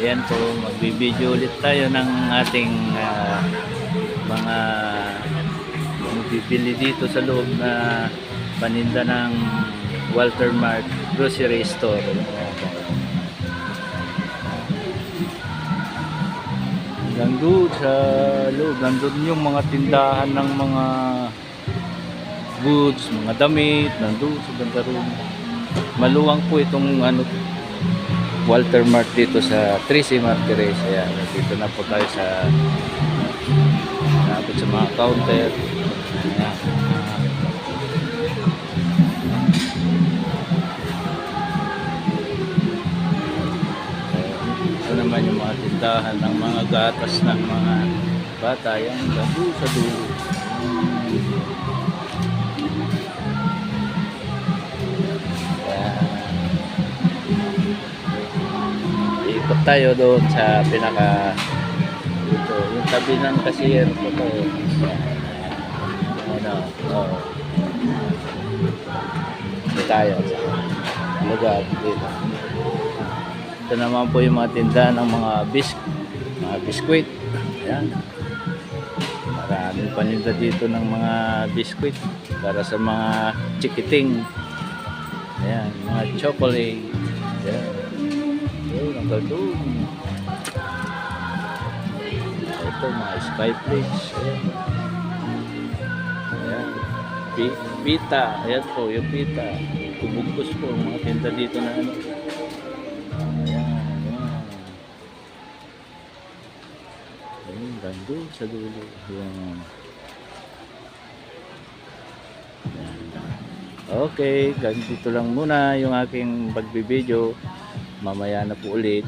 Ayan po, magbibideo ulit tayo ng ating ah, mga bibili dito sa loob na paninda ng Walter Mart Grocery Store. Doon sa loob, nandun yung mga tindahan ng mga goods, mga damit, nandun sa banda roon. Maluwang po itong ano, Walter Mart dito sa 3C Martires. Ayan, dito na po tayo sa Nabot sa mga counter. Ayan. Ito naman yung mga tindahan ng mga gatas ng mga bata. Yan, gado sa dulo. Ikot tayo doon sa pinaka ito, yung tabi ng cashier ko to. Ano, oh. Ito tayo sa lugar dito. Ito naman po yung mga tinda ng mga bisk mga biskwit. Ayan. Maraming paninda dito ng mga biskwit para sa mga chikiting. Ayan, mga chocolate. Ayan. Ayan, ang doon. Ito, mga skyflakes. Ayan. Ayan. Pi- Pita. Ayan po, yung pita. Kubugkos po, mga tinda dito na ano. Ayan. Ayun, sa dulo. Okay, ganito lang muna yung aking pagbibideo. Mamaya na po ulit.